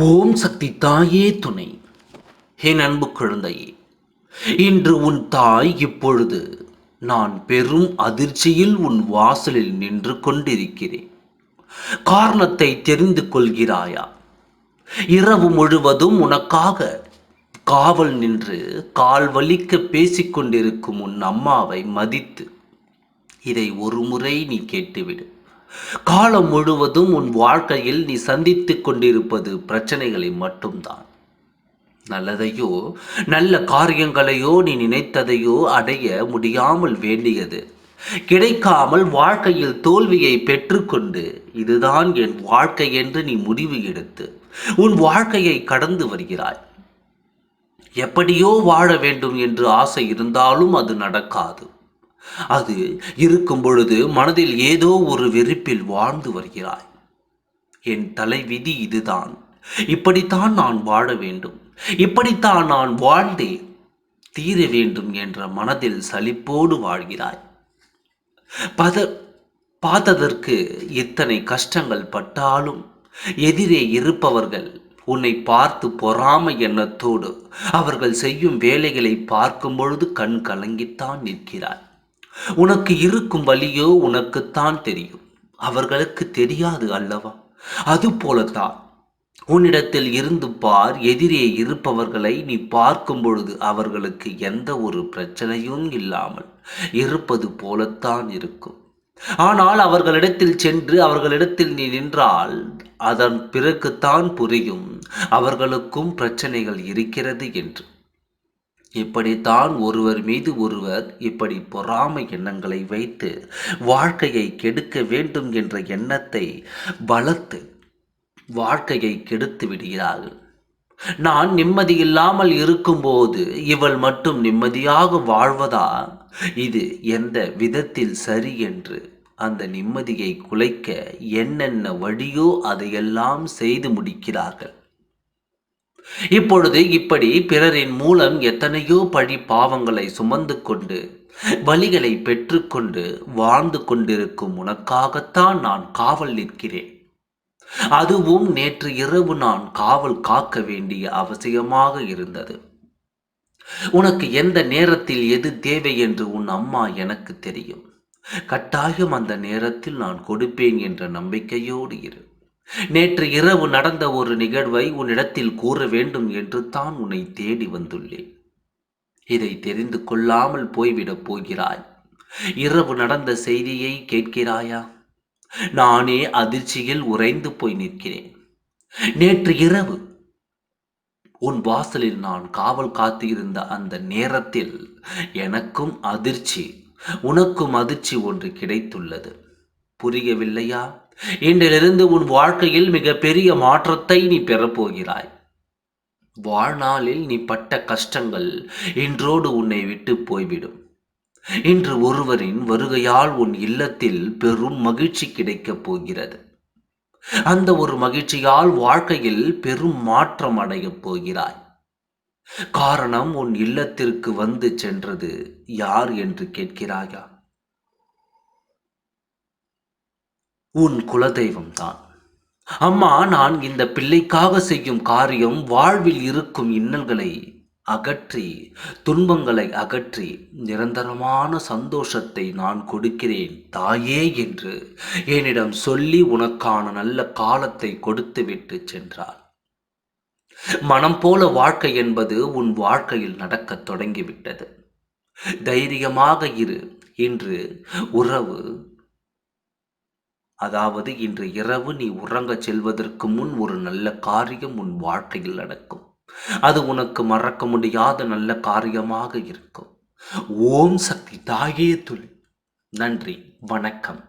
ஓம் சக்தி தாயே துணை. என் அன்பு குழந்தையே இன்று உன் தாய் இப்பொழுது நான் பெரும் அதிர்ச்சியில் உன் வாசலில் நின்று கொண்டிருக்கிறேன். காரணத்தை தெரிந்து கொள்கிறாயா? இரவு முழுவதும் உனக்காக காவல் நின்று கால் வலிக்க பேசிக்கொண்டிருக்கும் உன் அம்மாவை மதித்து இதை ஒரு முறை நீ கேட்டுவிடு. காலம் முழுவதும் உன் வாழ்க்கையில் நீ சந்தித்துக் கொண்டிருப்பது பிரச்சனைகளை மட்டும்தான். நல்லதையோ நல்ல காரியங்களையோ நீ நினைத்ததையோ அடைய முடியாமல் வேண்டியது. கிடைக்காமல் வாழ்க்கையில் தோல்வியை பெற்றுக்கொண்டு இதுதான் என் வாழ்க்கை என்று நீ முடிவு எடுத்து உன் வாழ்க்கையை கடந்து வருகிறாய். எப்படியோ வாழ வேண்டும் என்று ஆசை இருந்தாலும் அது நடக்காது. அது இருக்கும் பொழுது மனதில் ஏதோ ஒரு வெறுப்பில் வாழ்ந்து வருகிறாய். என் தலைவிதி இதுதான். இப்படித்தான் நான் வாழ வேண்டும். இப்படித்தான் நான் வாழ்ந்தே தீர வேண்டும் என்ற மனதில் சலிப்போடு வாழ்கிறாய். பத பார்த்ததற்கு இத்தனை கஷ்டங்கள் பட்டாலும் எதிரே இருப்பவர்கள் உன்னை பார்த்து பொறாமை எண்ணத்தோடு அவர்கள் செய்யும் வேலைகளை பார்க்கும் பொழுது கண் கலங்கித்தான் நிற்கிறாய். உனக்கு இருக்கும் வழியோ உனக்குத்தான் தெரியும். அவர்களுக்கு தெரியாது அல்லவா? அது போலத்தான். உன்னிடத்தில் இருந்து பார் எதிரே இருப்பவர்களை நீ பார்க்கும் பொழுது அவர்களுக்கு எந்த ஒரு பிரச்சனையும் இல்லாமல் இருப்பது போலத்தான் இருக்கும். ஆனால் அவர்களிடத்தில் சென்று அவர்களிடத்தில் நீ நின்றால் அதன் பிறகுத்தான் புரியும் அவர்களுக்கும் பிரச்சனைகள் இருக்கிறது என்று. இப்படித்தான் ஒருவர் மீது ஒருவர் இப்படி பொறாமை எண்ணங்களை வைத்து வாழ்க்கையை கெடுக்க வேண்டும் என்ற எண்ணத்தை வளர்த்து வாழ்க்கையை கெடுத்து விடுகிறார்கள் நான் நிம்மதி இல்லாமல் இருக்கும்போது இவள் மட்டும் நிம்மதியாக வாழ்வதா? இது எந்த விதத்தில் சரி என்று அந்த நிம்மதியை குலைக்க என்னென்ன வழியோ அதையெல்லாம் செய்து முடிக்கிறார்கள். இப்பொழுது இப்படி பிறரின் மூலம் எத்தனையோ பழி பாவங்களை சுமந்து கொண்டு வழிகளை பெற்றுக்கொண்டு வாழ்ந்து கொண்டிருக்கும் உனக்காகத்தான் நான் காவல் நிற்கிறேன். அதுவும் நேற்று இரவு நான் காவல் காக்க வேண்டிய அவசியமாக இருந்தது. உனக்கு எந்த நேரத்தில் எது தேவை என்று உன் அம்மா எனக்கு தெரியும். கட்டாயம் அந்த நேரத்தில் நான் கொடுப்பேன் என்ற நம்பிக்கையோடு இரு. நேற்று இரவு நடந்த ஒரு நிகழ்வை உன்னிடத்தில் கூற வேண்டும் என்று தான் உன்னை தேடி வந்துள்ளேன். இதை தெரிந்து கொள்ளாமல் போய்விடப் போகிறாய். இரவு நடந்த செய்தியை கேட்கிறாயா? நானே அதிர்ச்சியில் உறைந்து போய் நிற்கிறேன். நேற்று இரவு உன் வாசலில் நான் காவல் காத்திருந்த அந்த நேரத்தில் எனக்கும் அதிர்ச்சி உனக்கும் அதிர்ச்சி ஒன்று கிடைத்துள்ளது. புரியவில்லையா? இன்றிலிருந்து உன் வாழ்க்கையில் மிக பெரிய மாற்றத்தை நீ பெறப்போகிறாய் வாழ்நாளில் நீ பட்ட கஷ்டங்கள் இன்றோடு உன்னை விட்டு போய்விடும். இன்று ஒருவரின் வருகையால் உன் இல்லத்தில் பெரும் மகிழ்ச்சி கிடைக்கப் போகிறது. அந்த ஒரு மகிழ்ச்சியால் வாழ்க்கையில் பெரும் மாற்றம் அடையப் போகிறாய். காரணம் உன் இல்லத்திற்கு வந்து சென்றது யார் என்று கேட்கிறாயா? உன் குலதெய்வம் தான் அம்மா நான் இந்த பிள்ளைக்காக செய்யும் காரியம் வாழ்வில் இருக்கும் இன்னல்களை அகற்றி துன்பங்களை அகற்றி நிரந்தரமான சந்தோஷத்தை நான் கொடுக்கிறேன் தாயே என்று என்னிடம் சொல்லி உனக்கான நல்ல காலத்தை கொடுத்துவிட்டு சென்றார் மனம் போல வாழ்க்கை என்பது உன் வாழ்க்கையில் நடக்கத் தொடங்கிவிட்டது. தைரியமாக இரு இன்று உறவு அதாவது இன்று இரவு நீ உறங்கச் செல்வதற்கு முன் ஒரு நல்ல காரியம் உன் வாழ்க்கையில் நடக்கும். அது உனக்கு மறக்க முடியாத நல்ல காரியமாக இருக்கும். ஓம் சக்தி தாயே துளி. நன்றி. வணக்கம்.